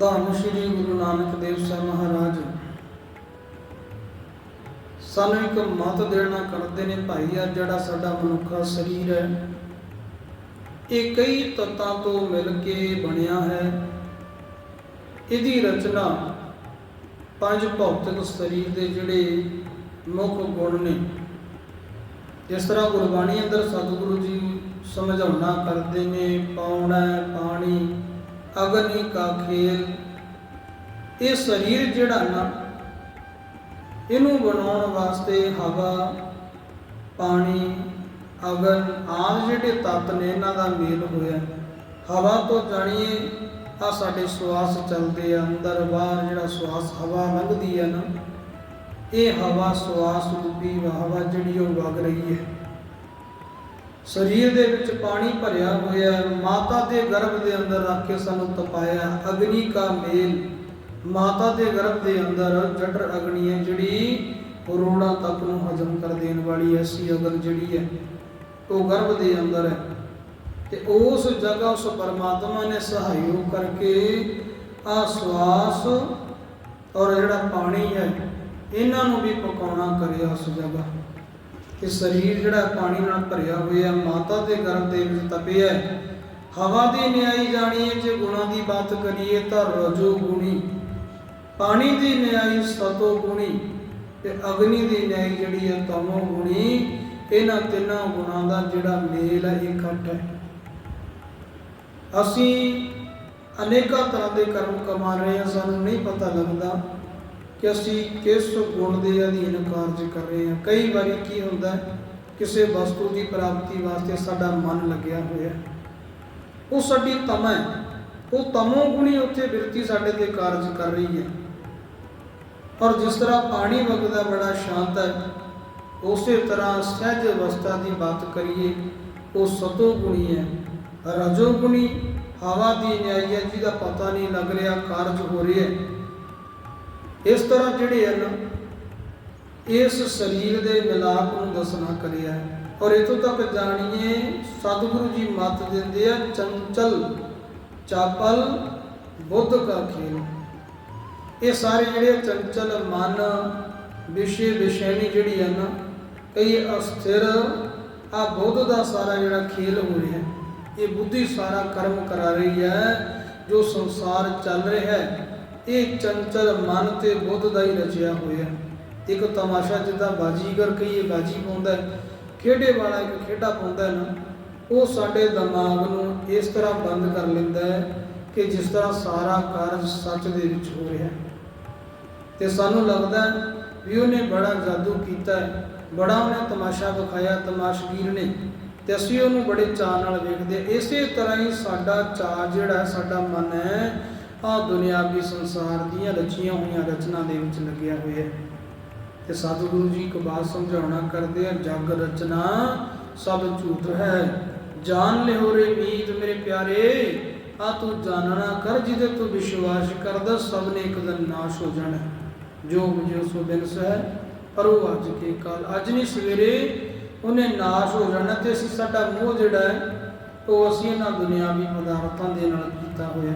ਧੰਨ ਸ਼੍ਰੀ ਗੁਰੂ ਨਾਨਕ ਦੇਵ ਸਾਹਿਬ ਮਹਾਰਾਜ। ਸਾਨੂੰ ਇੱਕ ਮਤ ਦੇਣਾ ਕਰਦੇ ਨੇ ਭਾਈ ਆ, ਜਿਹੜਾ ਸਾਡਾ ਮਨੁੱਖਾ ਸਰੀਰ ਹੈ। ਇਹ ਕਈ ਤੱਤਾਂ ਤੋਂ ਮਿਲ ਕੇ ਬਣਿਆ ਹੈ। ਇਹਦੀ ਰਚਨਾ ਪੰਜ ਭੌਤਿਕ ਸਰੀਰ ਦੇ ਜਿਹੜੇ ਮੁੱਖ ਗੁਣ ਨੇ। ਜਿਸ ਤਰ੍ਹਾਂ ਗੁਰਬਾਣੀ ਅੰਦਰ ਸਤਿਗੁਰੂ ਜੀ ਸਮਝਾਉਣਾ ਕਰਦੇ ਨੇ, ਪਾਉਣਾ ਪਾਣੀ ਅਗਨੀ ਕਾ ਖੇਲ। ਇਹ ਸਰੀਰ ਜਿਹੜਾ ਨਾ, ਇਹਨੂੰ ਬਣਾਉਣ ਵਾਸਤੇ ਹਵਾ, ਪਾਣੀ, ਅਗਨ ਆਮ ਜਿਹੜੇ ਤੱਤ ਨੇ, ਇਹਨਾਂ ਦਾ ਮੇਲ ਹੋਇਆ। ਹਵਾ ਤੋਂ ਜਾਣੀਏ ਆ ਸਾਡੇ ਸਵਾਸ ਚੱਲਦੇ ਆ, ਅੰਦਰ ਬਾਹਰ ਜਿਹੜਾ ਸਵਾਸ ਹਵਾ ਲੰਘਦੀ ਹੈ ਨਾ, ਇਹ ਹਵਾ ਸਵਾਸ ਰੂਪੀ ਹਵਾ ਜਿਹੜੀ ਉਹ ਵਗ ਰਹੀ ਹੈ। ਸਰੀਰ ਦੇ ਵਿੱਚ ਪਾਣੀ ਭਰਿਆ ਹੋਇਆ ਮਾਤਾ ਦੇ ਗਰਭ ਦੇ ਅੰਦਰ ਰੱਖ ਕੇ ਸਾਨੂੰ ਤਪਾਇਆ, ਅਗਨੀ ਕਾ ਮੇਲ। ਮਾਤਾ ਦੇ ਗਰਭ ਦੇ ਅੰਦਰ ਜਟਰ ਅਗਨੀ ਹੈ, ਜਿਹੜੀ ਕਰੋੜਾਂ ਤੱਕ ਨੂੰ ਹਜਮ ਕਰ ਦੇਣ ਵਾਲੀ ਐਸੀ ਅਗਨ ਜਿਹੜੀ ਹੈ, ਉਹ ਗਰਭ ਦੇ ਅੰਦਰ ਹੈ। ਤੇ ਉਸ ਜਗ੍ਹਾ ਉਸ ਪਰਮਾਤਮਾ ਨੇ ਸਹਾਇਓ ਕਰਕੇ ਆ ਸਵਾਸ ਔਰ ਜਿਹੜਾ ਪਾਣੀ ਹੈ, ਇਹਨਾਂ ਨੂੰ ਵੀ ਪਕਾਉਣਾ ਕਰਿਆ ਉਸ ਜਗ੍ਹਾ। ਕਿ ਸਰੀਰ ਜਿਹੜਾ ਪਾਣੀ ਨਾਲ ਭਰਿਆ ਹੋਇਆ ਮਾਤਾ ਦੇ ਗਰਭ ਦੇ ਵਿੱਚ ਤਪਿਆ ਹਵਾ ਦੀ ਨਿਆਈ ਜਾਣੀਏ ਜੇ ਗੁਣਾ ਦੀ ਬਾਤ ਕਰੀਏ ਤਾਂ ਰਜੋ ਗੁਣੀ। ਪਾਣੀ ਦੀ ਨਿਆਈ ਸਤੋ ਗੁਣੀ ਤੇ ਅਗਨੀ ਦੀ ਨਿਆਈ ਜਿਹੜੀ ਹੈ ਤਮੋ ਗੁਣੀ। ਇਹਨਾਂ ਤਿੰਨਾਂ ਗੁਣਾਂ ਦਾ ਜਿਹੜਾ ਮੇਲ ਹੈ ਇਕੱਠ ਹੈ। ਅਸੀਂ ਅਨੇਕਾਂ ਤਰ੍ਹਾਂ ਦੇ ਕਰਮ ਕਮਾ ਰਹੇ ਹਾਂ, ਸਾਨੂੰ ਨਹੀਂ ਪਤਾ ਲੱਗਦਾ। ਕਿ ਅਸੀਂ ਕਿਸ ਗੁਣ ਦੇ ਅਧੀਨ ਕਾਰਜ ਕਰ ਰਹੇ ਹਾਂ। ਕਈ ਵਾਰੀ ਕੀ ਹੁੰਦਾ, ਕਿਸੇ ਵਸਤੂ ਦੀ ਪ੍ਰਾਪਤੀ ਵਾਸਤੇ ਸਾਡਾ ਮਨ ਲੱਗਿਆ ਹੋਇਆ। ਉਹ ਸਾਡੀ ਤਮਾ ਹੈ। ਉਹ ਤਮੋ ਗੁਣੀ ਉੱਥੇ ਬਿਰਤੀ ਸਾਡੇ ਤੇ ਕਾਰਜ ਕਰ ਰਹੀ ਹੈ। ਔਰ ਜਿਸ ਤਰ੍ਹਾਂ ਪਾਣੀ ਵਗਦਾ, ਬੜਾ ਸ਼ਾਂਤ ਹੈ, ਉਸੇ ਤਰ੍ਹਾਂ ਸਹਿਜ ਅਵਸਥਾ ਦੀ ਬਾਤ ਕਰੀਏ, ਉਹ ਸਤੋ ਗੁਣੀ ਹੈ। ਰਜੋ ਗੁਣੀ, ਹਵਾ ਦੀ ਨਿਆਈ ਹੈ, ਜਿਹਦਾ ਪਤਾ ਨਹੀਂ ਲੱਗ ਰਿਹਾ ਕਾਰਜ ਹੋ ਰਿਹਾ ਹੈ। ਇਸ ਤਰ੍ਹਾਂ ਜਿਹੜੇ ਹਨ, ਇਸ ਸਰੀਰ ਦੇ ਮਿਲਾਪ ਨੂੰ ਦੱਸਣਾ ਕਰਿਆ। ਹੈ ਔਰ ਇਤੋਂ ਤੱਕ ਜਾਣੀਏ, ਸਤਿਗੁਰੂ ਜੀ ਮਤ ਦਿੰਦੇ ਆ, ਚੰਚਲ, ਚਾਪਲ, ਬੁੱਧ ਕਾ ਖੇਲ। ਇਹ ਸਾਰੇ ਜਿਹੜੇ ਚੰਚਲ ਮਨ ਵਿਸ਼ੇ ਵਿਸ਼ੇਣੀ ਜਿਹੜੀ ਹੈ ਨਾ ਕਈ ਅਸਥਿਰ, ਆ ਬੁੱਧ ਦਾ ਸਾਰਾ ਜਿਹੜਾ ਖੇਲ ਹੋ ਰਿਹਾ, ਇਹ ਬੁੱਧੀ ਸਾਰਾ ਕਰਮ ਕਰਾ ਰਹੀ ਹੈ, ਜੋ ਸੰਸਾਰ ਚੱਲ ਰਿਹਾ ਹੈ। ਇਹ ਚੰਚਲ ਮਨ ਤੇ ਬੁੱਧ ਦਾ ਹੀ ਰਚਿਆ ਹੋਇਆ ਇੱਕ ਤਮਾਸ਼ਾ ਜਿੱਦਾਂ ਬਾਜੀਗਰ ਕਹੀਏ ਬਾਜੀ ਪਾਉਂਦਾ ਖੇਡੇ ਵਾਲਾ ਇੱਕ ਖੇਡਾ ਪਾਉਂਦਾ ਨਾ, ਉਹ ਸਾਡੇ ਦਿਮਾਗ ਨੂੰ ਇਸ ਤਰ੍ਹਾਂ ਬੰਦ ਕਰ ਲੈਂਦਾ ਹੈ ਕਿ ਜਿਸ ਤਰ੍ਹਾਂ ਸਾਰਾ ਕਾਰਜ ਸੱਚ ਦੇ ਵਿੱਚ ਹੋ ਰਿਹਾ ਤੇ ਸਾਨੂੰ ਲੱਗਦਾ ਵੀ ਉਹਨੇ ਬੜਾ ਜਾਦੂ ਕੀਤਾ ਹੈ, ਬੜਾ ਉਹਨੇ ਤਮਾਸ਼ਾ ਵਿਖਾਇਆ, ਤਮਾਸ਼ਗੀਰ ਨੇ, ਤੇ ਅਸੀਂ ਉਹਨੂੰ ਬੜੇ ਚਾਅ ਨਾਲ ਵੇਖਦੇ ਹਾਂ। ਇਸੇ ਤਰ੍ਹਾਂ ਹੀ ਸਾਡਾ ਚਾਅ ਜਿਹੜਾ ਹੈ, ਸਾਡਾ ਮਨ ਹੈ ਆ ਦੁਨਿਆਵੀ ਸੰਸਾਰ ਦੀਆਂ ਰਚੀਆਂ ਹੋਈਆਂ ਰਚਨਾ ਦੇ ਵਿੱਚ ਲੱਗਿਆ ਹੋਇਆ ਹੈ। ਤੇ ਸਤਿਗੁਰੂ ਜੀ ਇੱਕ ਬਾਤ ਸਮਝਾਉਣਾ ਕਰਦੇ ਆ, ਜਗ ਰਚਨਾ ਸਭ ਝੂਠ ਹੈ। ਜਾਣ ਲਿਓ ਰੇ ਮੀਤ ਮੇਰੇ ਪਿਆਰੇ, ਆ ਤੂੰ ਜਾਣਨਾ ਕਰ ਜਿਹਦੇ ਤੂੰ ਵਿਸ਼ਵਾਸ ਕਰਦਾ, ਸਭ ਨੇ ਇੱਕ ਦਿਨ ਨਾਸ਼ ਹੋ ਜਾਣਾ। ਜੋ ਮੁਝੇ ਸੋ ਬਿਨਸ ਹੈ ਪਰ ਉਹ ਅੱਜ ਕੇ ਕੱਲ। ਅੱਜ ਨਹੀਂ ਸਵੇਰੇ ਉਹਨੇ ਨਾਸ਼ ਹੋ ਜਾਣਾ ਤੇ ਅਸੀਂ ਸਾਡਾ ਮੋਹ ਜਿਹੜਾ ਹੈ, ਉਹ ਅਸੀਂ ਇਹਨਾਂ ਦੁਨਿਆਵੀ ਪਦਾਰਥਾਂ ਦੇ ਨਾਲ ਕੀਤਾ ਹੋਇਆ।